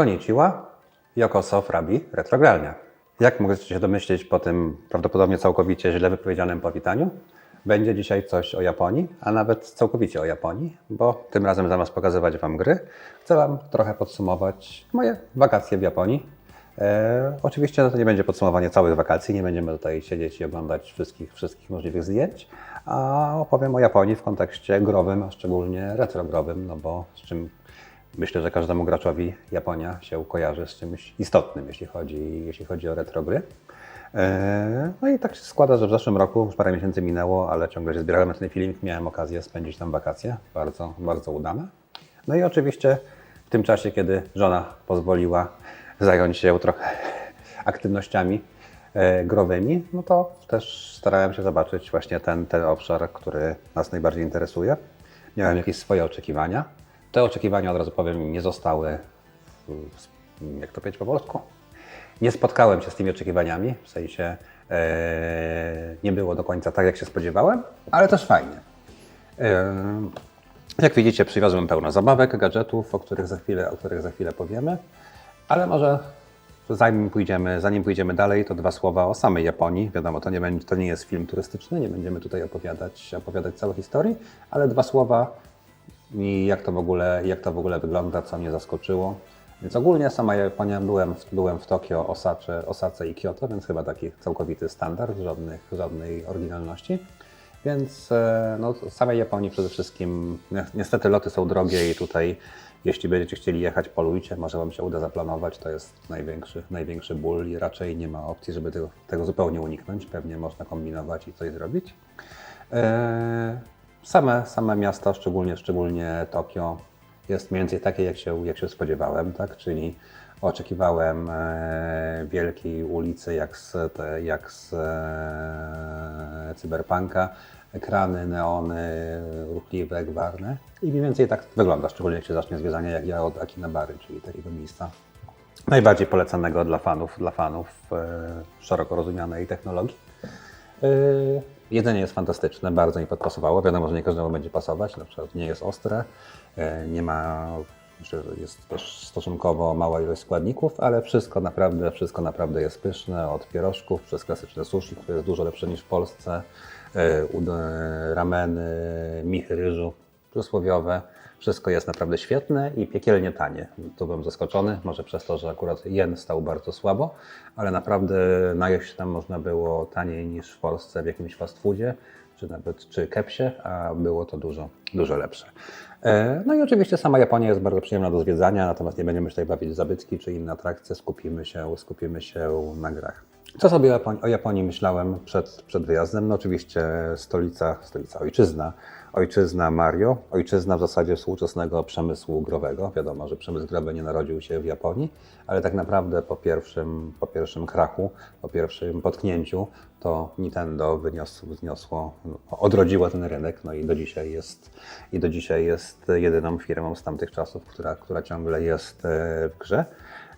Konnichiwa, Yokoso Frabi Retrogralnia. Jak możecie się domyślić po tym prawdopodobnie całkowicie źle wypowiedzianym powitaniu, będzie dzisiaj coś o Japonii, a nawet całkowicie o Japonii, bo tym razem zamiast pokazywać Wam gry, chcę Wam trochę podsumować moje wakacje w Japonii. E, oczywiście no to nie będzie podsumowanie całych wakacji, nie będziemy tutaj siedzieć i oglądać wszystkich, wszystkich możliwych zdjęć, a opowiem o Japonii w kontekście growym, a szczególnie retrogrowym, no bo z czym myślę, że każdemu graczowi Japonia się kojarzy z czymś istotnym, jeśli chodzi, jeśli chodzi o retrogry. E, No i tak się składa, że w zeszłym roku, już parę miesięcy minęło, ale ciągle się zbierałem na ten filmik, miałem okazję spędzić tam wakacje, bardzo, bardzo udane. No i oczywiście w tym czasie, kiedy żona pozwoliła zająć się trochę aktywnościami e, growymi, no to też starałem się zobaczyć właśnie ten, ten obszar, który nas najbardziej interesuje. Miałem jakieś swoje oczekiwania. Te oczekiwania, od razu powiem, nie zostały, mm, jak to powiedzieć po polsku, nie spotkałem się z tymi oczekiwaniami, w sensie e, nie było do końca tak, jak się spodziewałem, ale też fajnie. E, jak widzicie, przywiozłem pełno zabawek, gadżetów, o których za chwilę, o których za chwilę powiemy, ale może zanim pójdziemy, zanim pójdziemy dalej, to dwa słowa o samej Japonii. Wiadomo, to nie, będzie, to nie jest film turystyczny, nie będziemy tutaj opowiadać, opowiadać całej historii, ale dwa słowa i jak to w ogóle, jak to w ogóle wygląda, co mnie zaskoczyło. Więc ogólnie sama Japonia, byłem, byłem w Tokio, Osace, Osace i Kyoto, więc chyba taki całkowity standard, żadnych, żadnej oryginalności. Więc e, no, samej Japonii przede wszystkim, ni- niestety loty są drogie i tutaj jeśli będziecie chcieli jechać, polujcie, może Wam się uda zaplanować, to jest największy, największy ból i raczej nie ma opcji, żeby tego, tego zupełnie uniknąć, pewnie można kombinować i coś zrobić. E, Same, same miasta, szczególnie, szczególnie Tokio, jest mniej więcej takie, jak się, jak się spodziewałem, tak? czyli oczekiwałem e, wielkiej ulicy jak z, jak z e, cyberpunka, ekrany, neony, ruchliwe, gwarne i mniej więcej tak wygląda, szczególnie jak się zacznie zwiedzanie jak ja od Akinabary, czyli takiego miejsca najbardziej polecanego dla fanów, dla fanów e, szeroko rozumianej technologii. Jedzenie jest fantastyczne, bardzo mi podpasowało. Wiadomo, że nie każdemu będzie pasować, na przykład nie jest ostre, yy, nie ma, jest też stosunkowo mała ilość składników, ale wszystko naprawdę, wszystko naprawdę jest pyszne, od pierożków przez klasyczne sushi, które jest dużo lepsze niż w Polsce, yy, ud- rameny, michy ryżu przysłowiowe. Wszystko jest naprawdę świetne i piekielnie tanie. Tu byłem zaskoczony, może przez to, że akurat jen stał bardzo słabo, ale naprawdę najeść tam można było taniej niż w Polsce w jakimś fast foodzie, czy nawet czy kepsie, a było to dużo, dużo lepsze. E, No i oczywiście sama Japonia jest bardzo przyjemna do zwiedzania, natomiast nie będziemy się tutaj bawić zabytki czy inne atrakcje, skupimy się, skupimy się na grach. Co sobie o Japonii, o Japonii myślałem przed, przed wyjazdem? No oczywiście stolica, stolica ojczyzna, ojczyzna Mario, ojczyzna w zasadzie współczesnego przemysłu growego. Wiadomo, że przemysł growy nie narodził się w Japonii, ale tak naprawdę po pierwszym, po pierwszym krachu, po pierwszym potknięciu, to Nintendo wyniosło, wzniosło, no, odrodziło ten rynek, no i do dzisiaj jest, i do dzisiaj jest jedyną firmą z tamtych czasów, która, która ciągle jest e, w grze.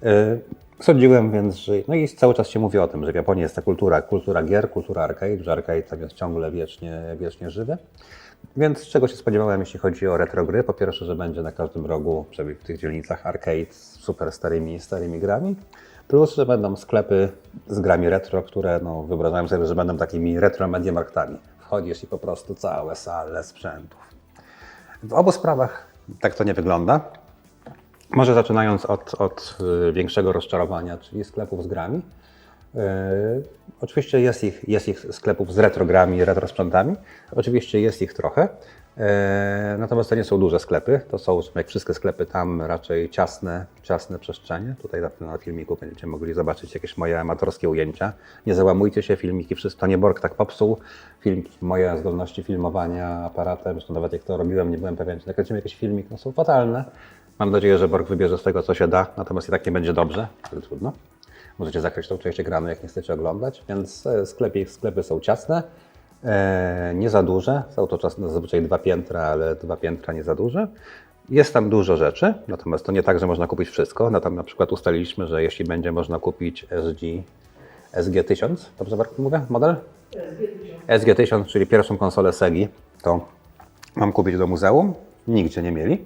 E, Sądziłem więc, że. No i cały czas się mówi o tym, że w Japonii jest ta kultura, kultura gier, kultura arcade, że arcade tam jest ciągle wiecznie, wiecznie żywy. Więc czego się spodziewałem, jeśli chodzi o retro gry? Po pierwsze, że będzie na każdym rogu, przynajmniej w tych dzielnicach arcade z super starymi, starymi grami. Plus, że będą sklepy z grami retro, które no, wyobrażałem sobie, że będą takimi retro mediamarktami. Wchodzisz i po prostu całe sale sprzętów. W obu sprawach tak to nie wygląda. Może zaczynając od, od y, większego rozczarowania, czyli sklepów z grami. Yy, oczywiście jest ich, jest ich sklepów z retrogrami, retro sprzętami. Oczywiście jest ich trochę. Yy, natomiast to nie są duże sklepy. To są, jak wszystkie sklepy, tam raczej ciasne, ciasne przestrzenie. Tutaj na, na filmiku będziecie mogli zobaczyć jakieś moje amatorskie ujęcia. Nie załamujcie się, filmiki wszystko. Nie Borg tak popsuł. Filmiki, moje zdolności filmowania aparatem, zresztą nawet jak to robiłem, nie byłem pewien, czy nakręcimy jakiś filmik, no są fatalne. Mam nadzieję, że Borg wybierze z tego, co się da, natomiast i tak nie będzie dobrze, ale trudno. Możecie zakryć tą część ekranu, jak nie chcecie oglądać, więc e, sklepy, sklepy są ciasne, e, nie za duże, są to czas, zazwyczaj dwa piętra, ale dwa piętra nie za duże. Jest tam dużo rzeczy, natomiast to nie tak, że można kupić wszystko. No tam na przykład ustaliliśmy, że jeśli będzie można kupić SG, SG1000, dobrze Bartku mówię, model? SG1000, czyli pierwszą konsolę Segi, to mam kupić do muzeum. Nigdzie nie mieli.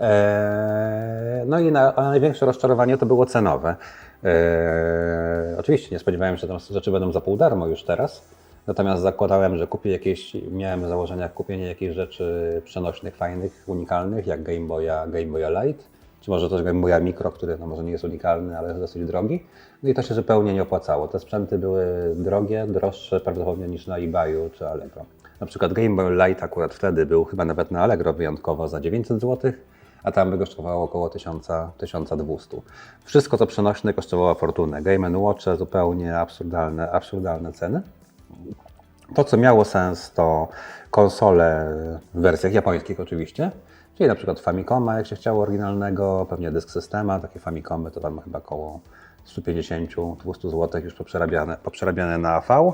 E, no i na, największe rozczarowanie to było cenowe. E, oczywiście nie spodziewałem się, że tam rzeczy będą za pół darmo już teraz. Natomiast zakładałem, że kupię jakieś, miałem w założeniach kupienie jakichś rzeczy przenośnych, fajnych, unikalnych, jak Game Boya, Game Boya Light, czy może też Game Boya Micro, który no może nie jest unikalny, ale jest dosyć drogi. No i to się zupełnie nie opłacało. Te sprzęty były drogie, droższe prawdopodobnie niż na eBayu czy Allegro. Na przykład Game Boy Light akurat wtedy był chyba nawet na Allegro wyjątkowo za 900 zł, a tam by kosztowało około 1000, 1200. Wszystko co przenośne kosztowało fortunę. Game Watche zupełnie absurdalne, absurdalne ceny. To, co miało sens, to konsole w wersjach japońskich oczywiście, czyli na przykład Famicoma, jak się chciało oryginalnego, pewnie dysk systema, takie Famicomy to tam chyba około 150-200 zł już poprzerabiane, poprzerabiane na AV.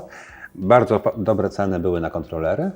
Bardzo dobre ceny były na kontrolery,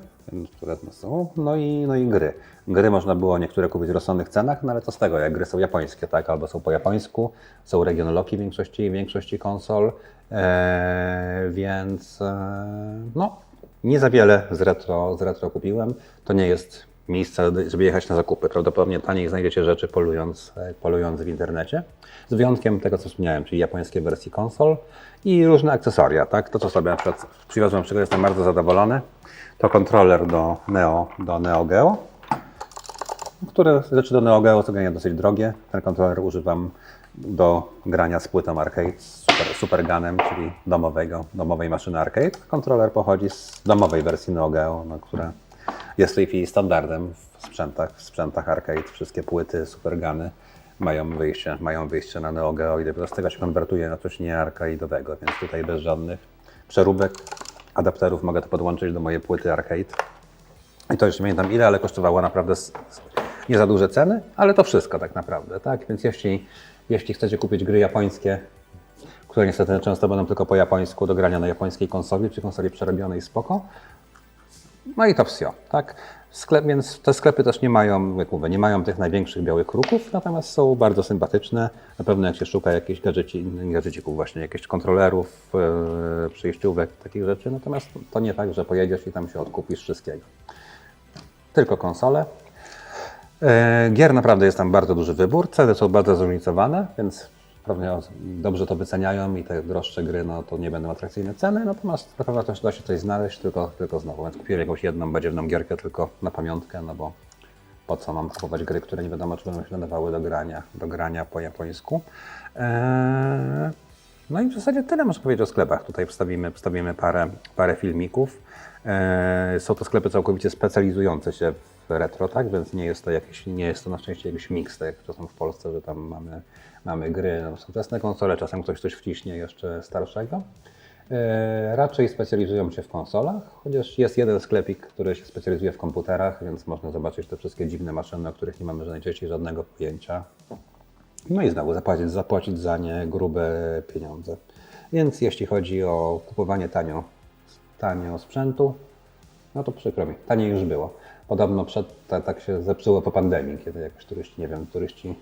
które są, no i, no i gry. Gry można było niektóre kupić w rozsądnych cenach, no ale co z tego, jak gry są japońskie, tak, albo są po japońsku, są regionoloki w większości, w większości konsol, Eee, więc e, no, nie za wiele z retro, z retro kupiłem. To nie jest miejsce, żeby jechać na zakupy. Prawdopodobnie taniej znajdziecie rzeczy polując, e, polując w internecie. Z wyjątkiem tego, co wspomniałem, czyli japońskie wersji konsol i różne akcesoria. Tak? To, co sobie na przykład przywiozłem, z czego jestem bardzo zadowolony, to kontroler do Neo, do Neo Geo które rzeczy do Neo Geo są dosyć drogie. Ten kontroler używam do grania z płytą arcade, z super, supergunem, czyli domowego, domowej maszyny arcade. Kontroler pochodzi z domowej wersji Neo Geo, no, która jest w tej chwili standardem w sprzętach, w sprzętach arcade. Wszystkie płyty, superguny mają wyjście, mają wyjście na Neo Geo i dopiero z tego się konwertuje na coś nie arcade'owego, więc tutaj bez żadnych przeróbek, adapterów mogę to podłączyć do mojej płyty arcade. I to już pamiętam ile, ale kosztowało naprawdę nie za duże ceny, ale to wszystko tak naprawdę, tak? Więc jeśli, jeśli chcecie kupić gry japońskie, które niestety często będą tylko po japońsku do grania na japońskiej konsoli, czy konsoli przerobionej spoko, no i to wsio, tak? Sklep, więc te sklepy też nie mają, jak mówię, nie mają tych największych białych kruków, natomiast są bardzo sympatyczne. Na pewno jak się szuka jakichś gadżeci, gadżecików właśnie, jakichś kontrolerów, yy, przejściówek, takich rzeczy, natomiast to nie tak, że pojedziesz i tam się odkupisz wszystkiego. Tylko konsole. E, Gier naprawdę jest tam bardzo duży wybór, ceny są bardzo zróżnicowane, więc os- dobrze to wyceniają i te droższe gry, no to nie będą atrakcyjne ceny, natomiast na pewno też da się coś znaleźć, tylko, tylko znowu, więc kupiłem jakąś jedną badziewną gierkę tylko na pamiątkę, no bo po co mam kupować gry, które nie wiadomo, czy będą się nadawały do grania, do grania po japońsku. Eee, no i w zasadzie tyle można powiedzieć o sklepach. Tutaj wstawimy, wstawimy parę, parę filmików. Eee, są to sklepy całkowicie specjalizujące się w retro, tak? Więc nie jest to jakiś, nie jest to na szczęście jakiś miks, tak jak czasem w Polsce, że tam mamy, mamy gry na współczesne konsole, czasem ktoś coś wciśnie jeszcze starszego. E, Raczej specjalizują się w konsolach, chociaż jest jeden sklepik, który się specjalizuje w komputerach, więc można zobaczyć te wszystkie dziwne maszyny, o których nie mamy najczęściej żadnego pojęcia. No i znowu zapłacić, zapłacić za nie grube pieniądze. Więc jeśli chodzi o kupowanie tanio, tanio sprzętu, no to przykro mi, taniej już było. Podobno przed, ta, tak się zepsuło po pandemii, kiedy jakoś turyści, nie wiem, turyści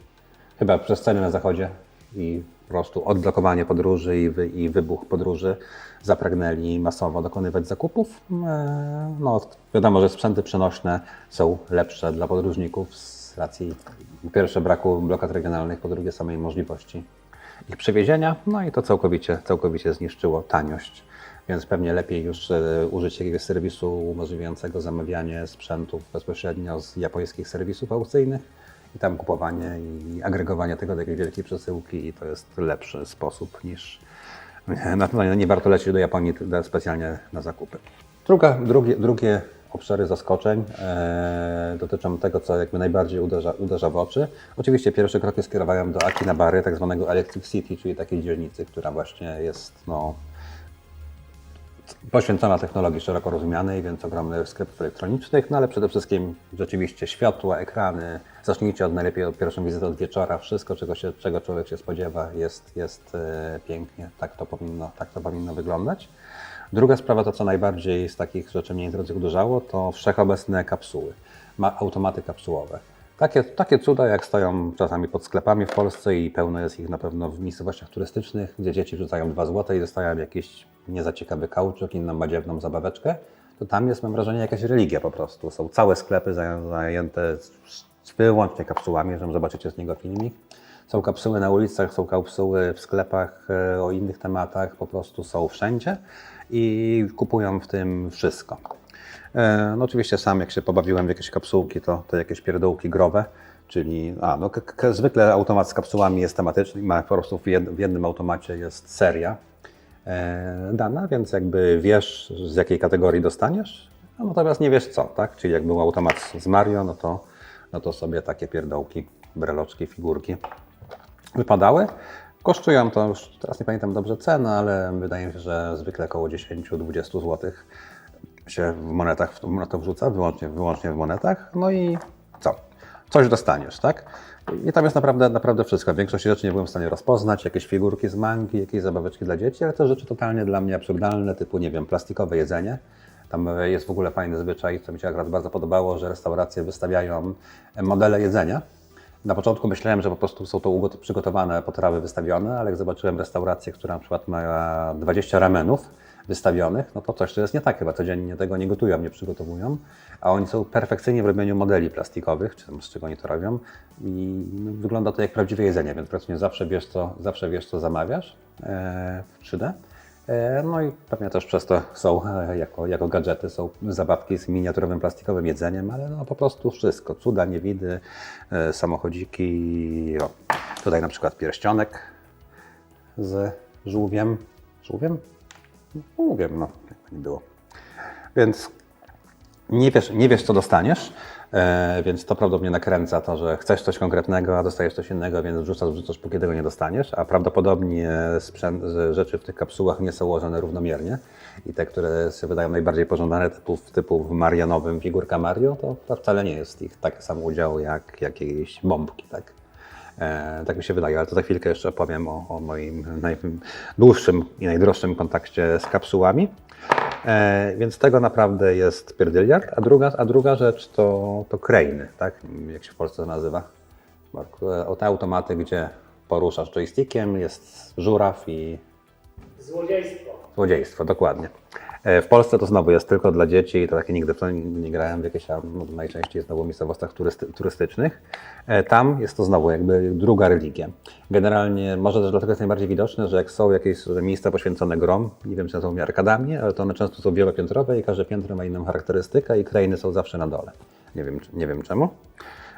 chyba przez ceny na zachodzie i po prostu odblokowanie podróży i, wy, i wybuch podróży zapragnęli masowo dokonywać zakupów. E, No, wiadomo, że sprzęty przenośne są lepsze dla podróżników z racji po pierwsze braku blokad regionalnych, po drugie samej możliwości ich przewiezienia, no i to całkowicie, całkowicie zniszczyło taniość. Więc pewnie lepiej już e, użyć jakiegoś serwisu umożliwiającego zamawianie sprzętów bezpośrednio z japońskich serwisów aukcyjnych i tam kupowanie i agregowanie tego do jakiejś wielkiej przesyłki i to jest lepszy sposób niż na pewno nie warto lecieć do Japonii specjalnie na zakupy. Druga, drugie, drugie obszary zaskoczeń e, dotyczą tego, co jakby najbardziej uderza, uderza w oczy. Oczywiście pierwsze kroki skierowałem do Akinabary, tak zwanego Electric City, czyli takiej dzielnicy, która właśnie jest no, poświęcona technologii szeroko rozumianej, więc ogromny sklepów elektronicznych, no ale przede wszystkim rzeczywiście światła, ekrany. Zacznijcie od najlepiej od pierwszą wizytę od wieczora. Wszystko, czego, się, czego człowiek się spodziewa, jest, jest e, pięknie. Tak to, powinno, tak to powinno wyglądać. Druga sprawa, to co najbardziej z takich rzeczy mnie uderzało, to wszechobecne kapsuły, ma automaty kapsułowe. Takie, takie cuda, jak stoją czasami pod sklepami w Polsce i pełno jest ich na pewno w miejscowościach turystycznych, gdzie dzieci wrzucają 2 zł i dostają jakiś nie za ciekawy kauczuk, inną badziewną zabaweczkę, to tam jest, mam wrażenie, jakaś religia po prostu. Są całe sklepy zaję- zajęte wyłącznie kapsułami, możemy zobaczycie z niego filmik. Są kapsuły na ulicach, są kapsuły w sklepach e, o innych tematach, po prostu są wszędzie i kupują w tym wszystko. E, No oczywiście sam jak się pobawiłem w jakieś kapsułki, to, to jakieś pierdółki growe, czyli a, no, zwykle automat z kapsułami jest tematyczny, ma po prostu w, jed, w jednym automacie jest seria e, dana, więc jakby wiesz z jakiej kategorii dostaniesz, a natomiast nie wiesz co, tak? Czyli jak był automat z Mario, no to, no to sobie takie pierdołki, breloczki, figurki wypadały. Kosztują to już, teraz nie pamiętam dobrze ceny, ale wydaje mi się, że zwykle około 10-20 zł się w monetach to- wrzuca, wyłącznie, wyłącznie w monetach. No i co? Coś dostaniesz, tak? I tam jest naprawdę, naprawdę wszystko. Większość rzeczy nie byłem w stanie rozpoznać, jakieś figurki z mangi, jakieś zabaweczki dla dzieci, ale to rzeczy totalnie dla mnie absurdalne, typu, nie wiem, plastikowe jedzenie. Tam jest w ogóle fajny zwyczaj, co mi się akurat bardzo podobało, że restauracje wystawiają modele jedzenia. Na początku myślałem, że po prostu są to przygotowane potrawy wystawione, ale jak zobaczyłem restaurację, która na przykład ma 20 ramenów wystawionych, no to coś to jest nie tak, chyba codziennie tego nie gotują, nie przygotowują, a oni są perfekcyjnie w robieniu modeli plastikowych, czy tam z czego oni to robią i wygląda to jak prawdziwe jedzenie, więc praktycznie zawsze wiesz co, zawsze wiesz, co zamawiasz e, w 3D. E, No i pewnie też przez to są e, jako, jako gadżety, są zabawki z miniaturowym plastikowym jedzeniem, ale no po prostu wszystko. Cuda, niewidy, samochodziki. O, tutaj na przykład pierścionek z żółwiem. Żółwiem? No, Żółwiem, no, jakby nie było. Więc nie wiesz, nie wiesz co dostaniesz, e, więc to prawdopodobnie nakręca to, że chcesz coś konkretnego, a dostajesz coś innego, więc wrzucasz, wrzucasz, póki tego nie dostaniesz, a prawdopodobnie sprzęt, rzeczy w tych kapsułach nie są ułożone równomiernie i te, które się wydają najbardziej pożądane, typu, typu w Marianowym figurka Mario, to, wcale nie jest ich taki sam udział jak jakieś bombki, tak? E, tak mi się wydaje, ale to za chwilkę jeszcze opowiem o, o moim najdłuższym i najdroższym kontakcie z kapsułami. E, więc tego naprawdę jest pierdyliard. A druga, a druga rzecz to, to krejny, tak? jak się w Polsce to nazywa. E, O te automaty, gdzie poruszasz joystickiem, jest żuraw i Złodziejstwo. Złodziejstwo, dokładnie. E, W Polsce to znowu jest tylko dla dzieci i to takie nigdy nie, grałem w jakichś tam, no, najczęściej znowu miejscowościach turysty, turystycznych. E, Tam jest to znowu jakby druga religia. Generalnie może też dlatego jest najbardziej widoczne, że jak są jakieś miejsca poświęcone grom, nie wiem czy nazywa arkadami, ale to one często są wielopiętrowe i każde piętro ma inną charakterystykę i krainy są zawsze na dole. Nie wiem, nie wiem czemu.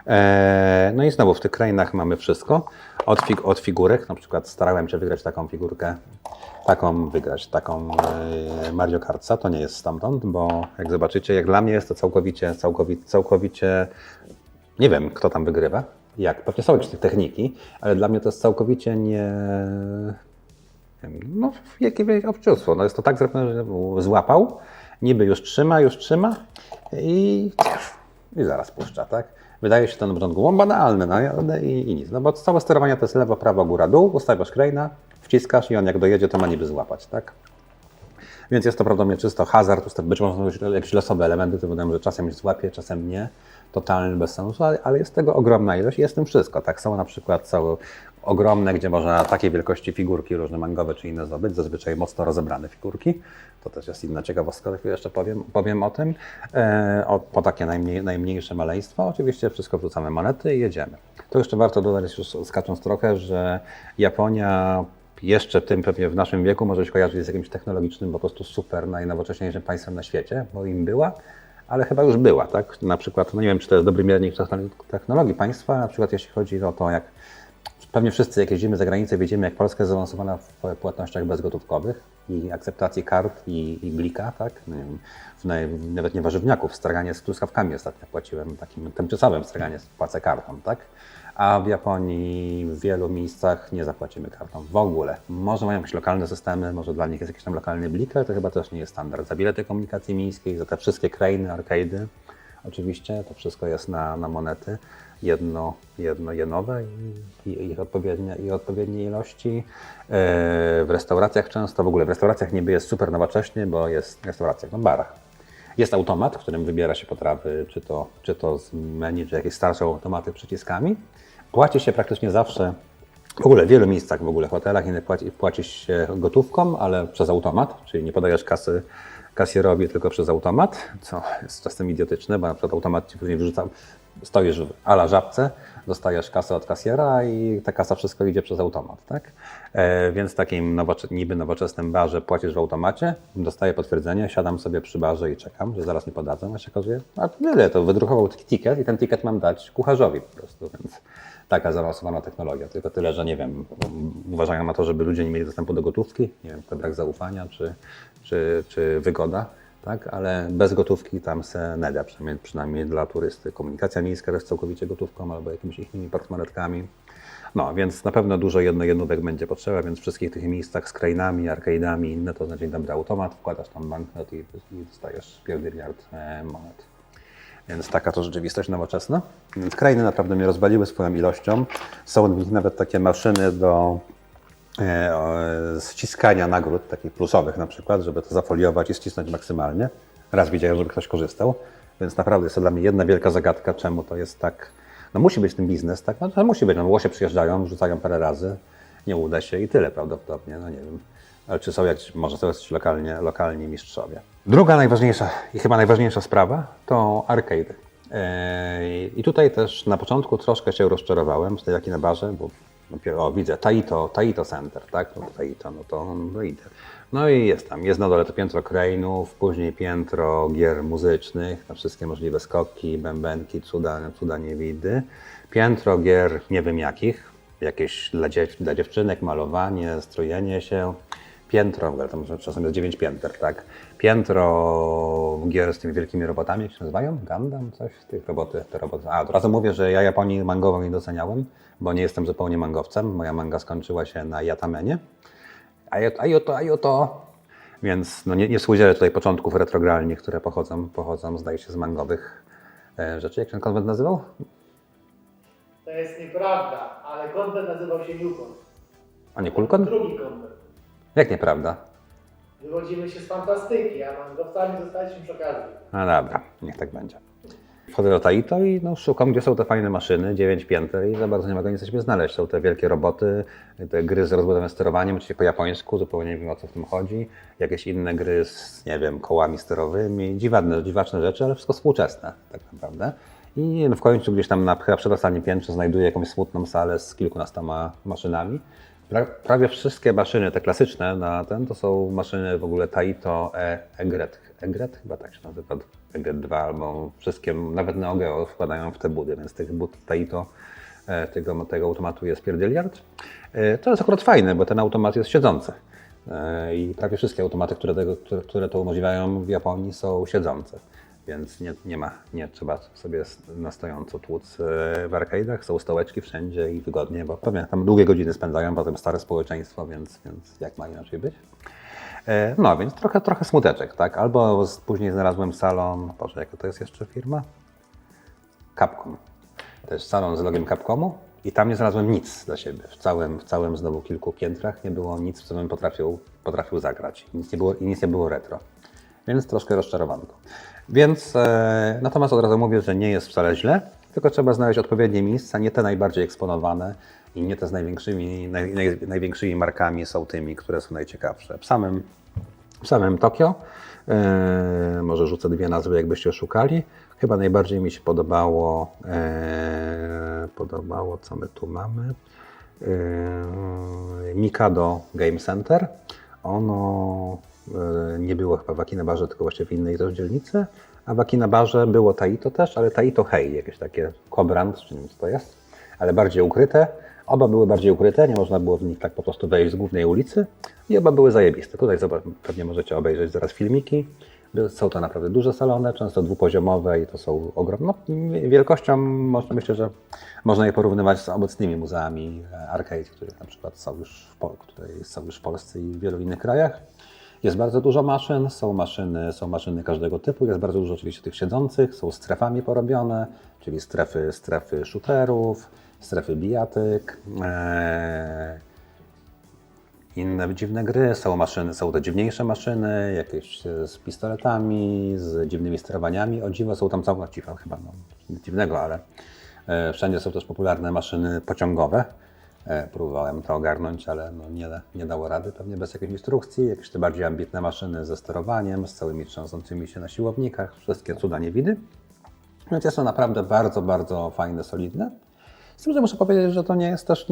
Eee, No i znowu w tych krainach mamy wszystko. Od, fig od figurek, na przykład starałem się wygrać taką figurkę, taką wygrać, taką e, Mario Kartsa, to nie jest stamtąd, bo jak zobaczycie, jak dla mnie jest to całkowicie, całkowicie, całkowicie nie wiem, kto tam wygrywa, jak, pewnie są jakieś techniki, ale dla mnie to jest całkowicie nie, no, jakieś obczulstwo. No jest to tak zrobione, że złapał, niby już trzyma, już trzyma i, i zaraz puszcza, tak? Wydaje się na początku było banalne, no i, i nic. No bo całe sterowanie to jest lewo, prawo, góra, dół, ustawiasz kraina, wciskasz i on jak dojedzie, to ma niby złapać, tak? Więc jest to prawdopodobnie czysto hazard, być może jakieś losowe elementy, to wydaje że czasem złapie, czasem nie, totalny bez sensu, ale, jest tego ogromna ilość i jest tym wszystko. Tak są na przykład są ogromne, gdzie można takiej wielkości figurki różne mangowe czy inne zdobyć, zazwyczaj mocno rozebrane figurki. To też jest inna ciekawostka, za jeszcze powiem, powiem o tym. E, o, po takie najmniej, najmniejsze maleństwo, oczywiście wszystko wrzucamy monety i jedziemy. To jeszcze warto dodać, już skacząc trochę, że Japonia jeszcze tym pewnie w naszym wieku może się kojarzyć z jakimś technologicznym, po prostu super najnowocześniejszym państwem na świecie, bo im była, ale chyba już była, tak? Na przykład, no nie wiem, czy to jest dobry miernik technolo- technologii państwa, na przykład jeśli chodzi o to, jak pewnie wszyscy, jak jeździmy za granicę, widzimy, jak Polska jest zaawansowana w płatnościach bezgotówkowych i akceptacji kart i, i blika, tak? No nie wiem, w nawet nie warzywniaków, straganie z truskawkami ostatnio płaciłem, takim tymczasowym straganie płacę kartą, tak? A w Japonii w wielu miejscach nie zapłacimy kartą w ogóle. Może mają jakieś lokalne systemy, może dla nich jest jakiś tam lokalny blik, ale to chyba też nie jest standard. Za bilety komunikacji miejskiej, za te wszystkie krainy, arkady, oczywiście, to wszystko jest na, na monety, jedno, jedno jenowe i, i ich odpowiednie, i odpowiednie ilości. E, W restauracjach często, w ogóle w restauracjach niby jest super nowocześnie, bo jest w restauracjach, no barach. Jest automat, w którym wybiera się potrawy, czy to, czy to z menu, czy jakieś starsze automaty przyciskami. Płaci się praktycznie zawsze, w ogóle w wielu miejscach, w ogóle hotelach innych płaci, płaci się gotówką, ale przez automat, czyli nie podajesz kasy, kasjerowi tylko przez automat, co jest czasem idiotyczne, bo na przykład automat ci później wyrzuca, stoisz w ala żabce, dostajesz kasę od kasjera i ta kasa wszystko idzie przez automat, tak? E, więc w takim nowocze- niby nowoczesnym barze płacisz w automacie, dostaję potwierdzenie, siadam sobie przy barze i czekam, że zaraz mi podadzą, a się okazuje, a tyle, to wydrukował ticket i ten ticket mam dać kucharzowi po prostu, więc taka zaawansowana technologia. Tylko tyle, że nie wiem, uważają na to, żeby ludzie nie mieli dostępu do gotówki, nie wiem, to brak zaufania czy, czy, czy wygoda, tak? ale bez gotówki tam se nie da, przynajmniej, przynajmniej dla turysty. Komunikacja miejska jest całkowicie gotówką albo jakimiś innymi portmonetkami. No, więc na pewno dużo jednojenówek będzie potrzeba, więc w wszystkich tych miejscach z krainami, arcade'ami inne, to na dzień dobry automat, wkładasz tam banknot i, i dostajesz pierdyliard e, monet. Więc taka to rzeczywistość nowoczesna. Więc krainy naprawdę mnie rozwaliły swoją ilością. Są w nich nawet takie maszyny do ściskania nagród, takich plusowych na przykład, żeby to zafoliować i ścisnąć maksymalnie. Raz widziałem, żeby ktoś korzystał, więc naprawdę jest to dla mnie jedna wielka zagadka, czemu to jest tak. No musi być ten biznes, tak? No to musi być. No, Łosie przyjeżdżają, rzucają parę razy, nie uda się i tyle prawdopodobnie, no nie wiem. Ale czy są jakieś, może są jacyś lokalnie, lokalni mistrzowie. Druga najważniejsza i chyba najważniejsza sprawa to arcade. Eee, I tutaj też na początku troszkę się rozczarowałem z tej jaki na barze, bo dopiero, o widzę, Taito, Taito Center, tak? No Taito, no to idę. No i jest tam, jest na dole to piętro krainów, później piętro gier muzycznych, na wszystkie możliwe skoki, bębenki, cuda, cuda niewidy. Piętro gier nie wiem jakich, jakieś dla, dziew dla dziewczynek, malowanie, strojenie się. Piętro, w ogóle tam czasem jest dziewięć pięter, tak? Piętro gier z tymi wielkimi robotami, jak się nazywają? Gundam? Coś z tych roboty, te roboty. A, od razu mówię, że ja Japonii mangową nie doceniałem, bo nie jestem zupełnie mangowcem. Moja manga skończyła się na Yatamenie. Ajoto, ajoto, ajoto. Więc no nie, nie współdzielę tutaj początków retrogralnie, które pochodzą, pochodzą, zdaje się, z mangowych e, rzeczy. Jak ten konwent nazywał? To jest nieprawda, ale konwent nazywał się Newcon. A nie Kulkon? Drugi konwent. Jak nieprawda? Wywodzimy się z fantastyki, a mangowcami zostaliśmy przy okazji. No dobra, niech tak będzie. Wchodzę do Taito i no, szukam, gdzie są te fajne maszyny, 9 pięter i za bardzo nie mogę nic sobie znaleźć. Są te wielkie roboty, te gry z rozbudowym sterowaniem, oczywiście po japońsku, zupełnie nie wiem o co w tym chodzi. Jakieś inne gry z, nie wiem, kołami sterowymi, dziwadne, dziwaczne rzeczy, ale wszystko współczesne tak naprawdę. I w końcu gdzieś tam na przedostatnim piętrze znajduję jakąś smutną salę z kilkunastoma maszynami. Pra, prawie wszystkie maszyny, te klasyczne na ten, to są maszyny w ogóle Taito e, Egret. Egret chyba tak się nazywa, Egret 2 albo wszystkie, nawet Neo Geo wkładają w te budy, więc tych bud Taito, e, tego, tego automatu jest pierdyliard. E, to jest akurat fajne, bo ten automat jest siedzący. E, I prawie wszystkie automaty, które, tego, które, które to umożliwiają w Japonii są siedzące. Więc nie, nie ma, nie trzeba sobie na stojąco tłuc e, w arcade'ach. Są stołeczki wszędzie i wygodnie, bo pewnie tam długie godziny spędzają, potem stare społeczeństwo, więc, więc jak ma inaczej być. E, No, więc trochę, trochę smuteczek, tak? Albo z, później znalazłem salon, Boże, jaka to jest jeszcze firma? Capcom. To jest salon z logiem Capcomu i tam nie znalazłem nic dla siebie. W całym, w całym znowu kilku piętrach nie było nic, co bym potrafił, potrafił zagrać. Nic nie było, i nic nie było retro. Więc troszkę rozczarowanko. Więc e, natomiast od razu mówię, że nie jest wcale źle, tylko trzeba znaleźć odpowiednie miejsca, nie te najbardziej eksponowane i nie te z największymi, naj, naj, największymi markami są tymi, które są najciekawsze. W samym, w samym Tokio, e, może rzucę dwie nazwy, jakbyście szukali. Chyba najbardziej mi się podobało, e, podobało co my tu mamy, e, Mikado Game Center. Ono nie było chyba w Akinabarze, tylko właśnie w innej też dzielnicy, a w Akinabarze było Taito też, ale Taito Hei, jakieś takie co-brand, czy nie wiem co to jest, ale bardziej ukryte. Oba były bardziej ukryte, nie można było w nich tak po prostu wejść z głównej ulicy i oba były zajebiste. Tutaj zobacz, pewnie możecie obejrzeć zaraz filmiki. Są to naprawdę duże salony, często dwupoziomowe i to są ogromne. No, wielkością można, myślę, że można je porównywać z obecnymi muzeami e, arcade, które na przykład są już, w, które są już w Polsce i w wielu innych krajach. Jest bardzo dużo maszyn, są maszyny, są maszyny każdego typu, jest bardzo dużo oczywiście tych siedzących, są strefami porobione, czyli strefy, strefy shooterów, strefy bijatyk, e, inne dziwne gry, są maszyny, są te dziwniejsze maszyny, jakieś e, z pistoletami, z dziwnymi sterowaniami. O dziwo są tam dziwa chyba, no, dziwnego, ale e, wszędzie są też popularne maszyny pociągowe, Próbowałem to ogarnąć, ale no nie, nie dało rady, pewnie bez jakiejś instrukcji. Jakieś te bardziej ambitne maszyny ze sterowaniem, z całymi trzęsącymi się na siłownikach, wszystkie cuda nie widy. Więc jest to naprawdę bardzo, bardzo fajne, solidne. Z tym, że muszę powiedzieć, że to nie jest też,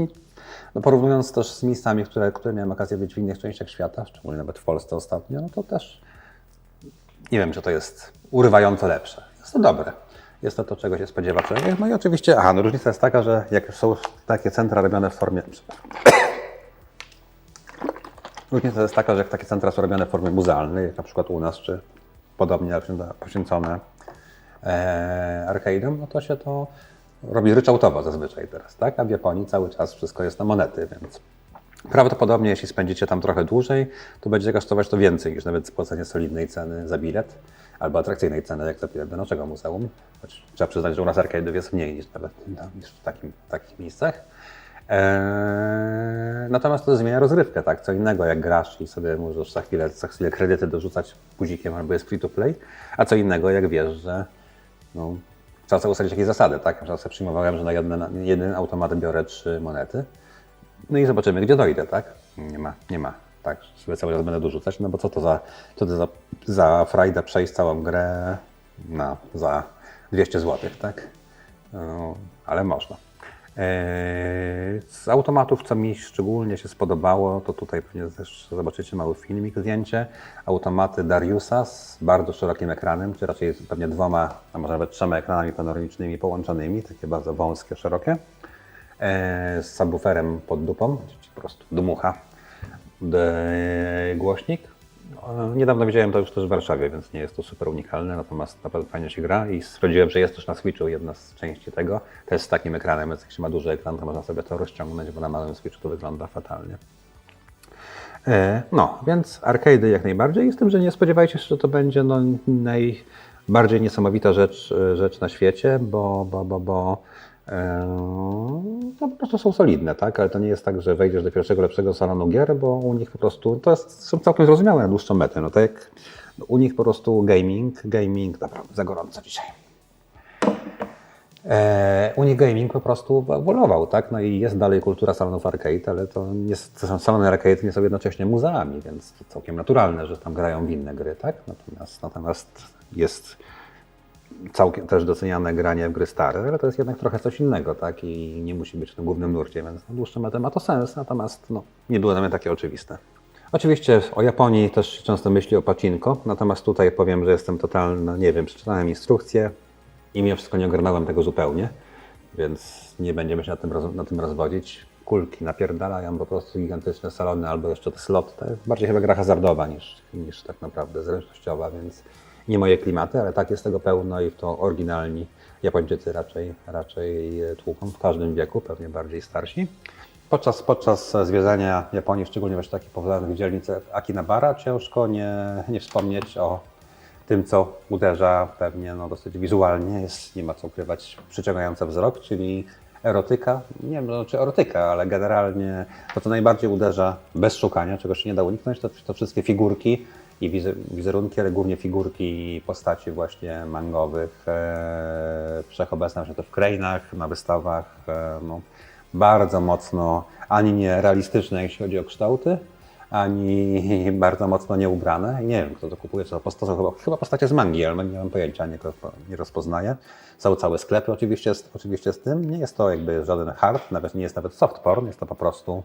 no porównując też z miejscami, które, które miałem okazję być w innych częściach świata, szczególnie nawet w Polsce ostatnio, no to też nie wiem, czy to jest urywająco lepsze. Jest to dobre. Jest to to, czego się spodziewa człowiek. No i oczywiście, aha, no różnica jest taka, że jak są takie centra robione w formie... Różnica jest taka, że jak takie centra są robione w formie muzealnej, jak na przykład u nas, czy podobnie poświęcone e, arcade'om, no to się to robi ryczałtowo zazwyczaj teraz, tak? A w Japonii cały czas wszystko jest na monety, więc prawdopodobnie jeśli spędzicie tam trochę dłużej, to będzie kosztować to więcej niż nawet spłacenie solidnej ceny za bilet, albo atrakcyjnej ceny jak za bilet do naszego muzeum. Trzeba przyznać, że u nas arcade'ów jest mniej niż nawet no, niż w takim, takich miejscach. Eee, natomiast to zmienia rozrywkę, tak? Co innego jak grasz i sobie możesz za chwilę, za chwilę kredyty dorzucać guzikiem albo jest free to play, a co innego jak wiesz, że no, trzeba sobie ustalić jakieś zasady, tak? Ja sobie przyjmowałem, że na jeden, jeden automat biorę trzy monety. No i zobaczymy, gdzie dojdę, tak? Nie ma, nie ma. Tak, sobie cały czas będę dorzucać, no bo co to za, co to za, za frajda przejść całą grę na, za 200 zł, tak? No, ale można. Eee, Z automatów, co mi szczególnie się spodobało, to tutaj pewnie też zobaczycie mały filmik, zdjęcie. Automaty Dariusa z bardzo szerokim ekranem, czy raczej pewnie dwoma, a może nawet trzema ekranami panoramicznymi połączonymi, takie bardzo wąskie, szerokie. Eee, Z subwooferem pod dupą, po prostu dmucha głośnik. Niedawno widziałem to już też w Warszawie, więc nie jest to super unikalne, natomiast naprawdę fajnie się gra i stwierdziłem, że jest też na Switchu jedna z części tego, też z takim ekranem, więc jak się ma duży ekran, to można sobie to rozciągnąć, bo na małym Switchu to wygląda fatalnie. E, No, więc arcade'y jak najbardziej, z tym, że nie spodziewajcie się, że to będzie no, najbardziej niesamowita rzecz, rzecz na świecie, bo, bo, bo, bo no, po prostu są solidne, tak? Ale to nie jest tak, że wejdziesz do pierwszego lepszego salonu gier, bo u nich po prostu, to jest, są całkiem zrozumiałe na dłuższą metę, no tak u nich po prostu gaming, gaming, dobra, za gorąco dzisiaj. E, u nich gaming po prostu ewoluował, tak? No i jest dalej kultura salonów arcade, ale to nie, salony arcade nie są jednocześnie muzeami, więc to całkiem naturalne, że tam grają w inne gry, tak? Natomiast, natomiast jest całkiem też doceniane granie w gry stare, ale to jest jednak trochę coś innego, tak? I nie musi być tym głównym nurcie, więc na dłuższą metę ma to sens, natomiast no, nie było dla mnie takie oczywiste. Oczywiście o Japonii też często myśli o pacinko, natomiast tutaj powiem, że jestem totalny, nie wiem, przeczytałem instrukcję i mimo wszystko nie ogarnąłem tego zupełnie, więc nie będziemy się na tym, roz, na tym rozwodzić. Kulki napierdalają po prostu gigantyczne salony albo jeszcze te slot. To jest bardziej chyba gra hazardowa niż, niż tak naprawdę zręcznościowa, więc nie moje klimaty, ale tak jest tego pełno i to oryginalni Japończycy raczej, raczej tłuką w każdym wieku, pewnie bardziej starsi. Podczas, podczas zwiedzania Japonii, szczególnie właśnie takich popularnych dzielnic jak Akinabara, ciężko nie, nie wspomnieć o tym, co uderza pewnie no, dosyć wizualnie, jest, nie ma co ukrywać, przyciągające wzrok, czyli erotyka. Nie wiem, czy erotyka, ale generalnie to, co najbardziej uderza bez szukania, czego się nie da uniknąć, to, to wszystkie figurki i wize- wizerunki, ale głównie figurki postaci właśnie mangowych, e, wszechobecne to w krainach, na wystawach, e, no, bardzo mocno ani nie realistyczne, jeśli chodzi o kształty, ani bardzo mocno nieubrane. I nie wiem, kto to kupuje, co to posta- są chyba, chyba postacie z mangi, ale nie mam pojęcia, nie, nie rozpoznaję. Są całe sklepy oczywiście z, oczywiście z tym. Nie jest to jakby żaden hard, nawet nie jest nawet soft porn, jest to po prostu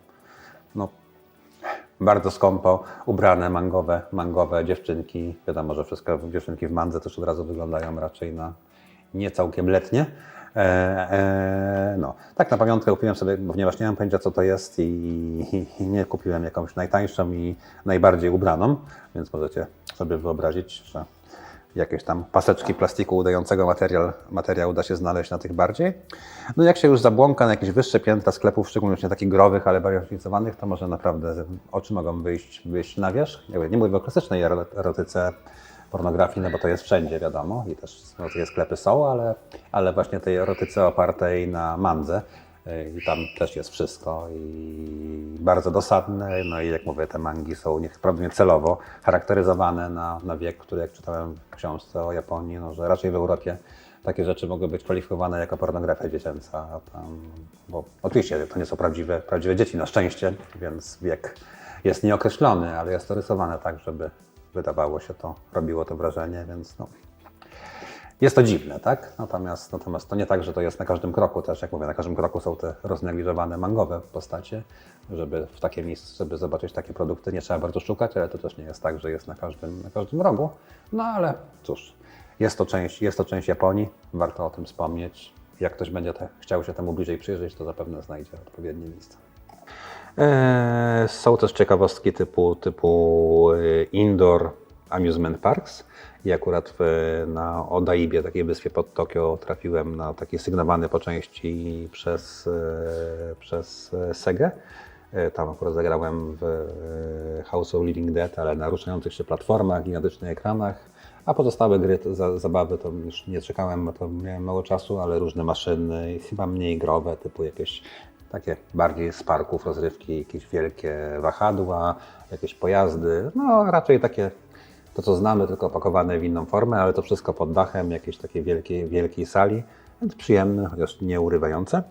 no, bardzo skąpo ubrane mangowe, mangowe dziewczynki. Wiadomo, że wszystko dziewczynki w mandze też od razu wyglądają raczej na nie całkiem letnie. E, e, no. Tak na pamiątkę kupiłem sobie, ponieważ nie mam pojęcia co to jest i, i, i nie kupiłem jakąś najtańszą i najbardziej ubraną, więc możecie sobie wyobrazić, że jakieś tam paseczki plastiku udającego materiał, materiał da się znaleźć na tych bardziej. No jak się już zabłąka na jakieś wyższe piętra sklepów, szczególnie takich growych, ale bardziej różnicowanych, to może naprawdę oczy mogą wyjść, wyjść na wierzch. Nie, mówię- o klasycznej ero- erotyce, pornografii, no bo to jest wszędzie, wiadomo, i też no, takie sklepy są, ale, ale właśnie tej erotyce opartej na mandze. Y, I tam też jest wszystko i bardzo dosadne. No i jak mówię, te mangi są nieprawdopodobnie celowo charakteryzowane na, na wiek, który jak czytałem w książce o Japonii, no, że raczej w Europie takie rzeczy mogły być kwalifikowane jako pornografia dziecięca. Tam, bo oczywiście to nie są prawdziwe, prawdziwe dzieci na szczęście, więc wiek jest nieokreślony, ale jest to rysowane tak, żeby wydawało się to, robiło to wrażenie, więc no, jest to dziwne, tak? Natomiast, natomiast to nie tak, że to jest na każdym kroku też, jak mówię, na każdym kroku są te roznegliżowane mangowe postacie, żeby w takie miejsce, żeby zobaczyć takie produkty nie trzeba bardzo szukać, ale to też nie jest tak, że jest na każdym, na każdym rogu. No ale cóż, jest to część, jest to część Japonii, warto o tym wspomnieć. Jak ktoś będzie te, chciał się temu bliżej przyjrzeć, to zapewne znajdzie odpowiednie miejsce. Eee, Są też ciekawostki typu, typu e, indoor amusement parks. I akurat w, na Odaibie, takiej wyspie pod Tokio, trafiłem na taki sygnowany po części przez, e, przez e, Segę. E, Tam akurat zagrałem w e, House of Living Dead, ale na ruszających się platformach, gigantycznych ekranach. A pozostałe gry, za, zabawy to już nie czekałem, bo to miałem mało czasu, ale różne maszyny, chyba mniej growe, typu jakieś takie bardziej z parków rozrywki, jakieś wielkie wahadła, jakieś pojazdy, no raczej takie to, co znamy, tylko opakowane w inną formę, ale to wszystko pod dachem jakiejś takiej wielkiej, wielkiej sali, więc przyjemne, chociaż nie urywające.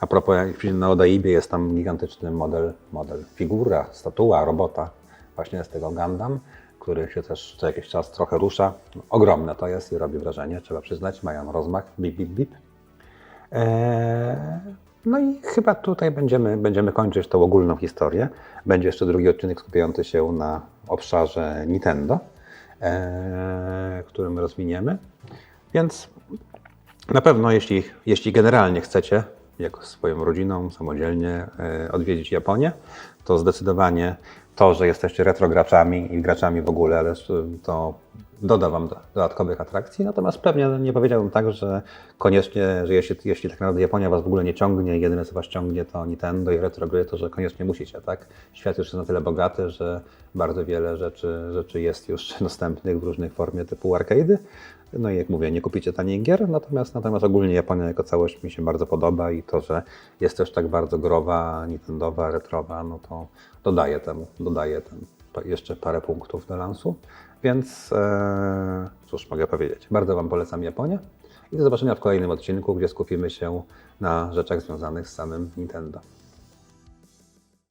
A propos, jak na Odaibie jest tam gigantyczny model, model figura, statua, robota właśnie z tego Gundam, który się też co jakiś czas trochę rusza. Ogromne to jest i robi wrażenie, trzeba przyznać, mają rozmach, bip, bip, bip. Eee, No i chyba tutaj będziemy, będziemy kończyć tą ogólną historię. Będzie jeszcze drugi odcinek skupiający się na obszarze Nintendo, którym rozwiniemy. Więc na pewno, jeśli, jeśli generalnie chcecie, jako swoją rodziną, samodzielnie e, odwiedzić Japonię, to zdecydowanie to, że jesteście retrograczami i graczami w ogóle, ale to doda Wam do- dodatkowych atrakcji. Natomiast pewnie nie powiedziałbym tak, że koniecznie, że jeśli, jeśli tak naprawdę Japonia Was w ogóle nie ciągnie, jedyne co Was ciągnie to Nintendo i retro gry, to że koniecznie musicie, tak? Świat już jest na tyle bogaty, że bardzo wiele rzeczy, rzeczy jest już dostępnych w różnych formie typu arcade'y. No i jak mówię, nie kupicie tanich gier, natomiast, natomiast ogólnie Japonia jako całość mi się bardzo podoba i to, że jest też tak bardzo growa, nintendowa, retrowa, no to dodaje temu, dodaje ten, jeszcze parę punktów do lansu. Więc e, cóż mogę powiedzieć, bardzo Wam polecam Japonię i do zobaczenia w kolejnym odcinku, gdzie skupimy się na rzeczach związanych z samym Nintendo.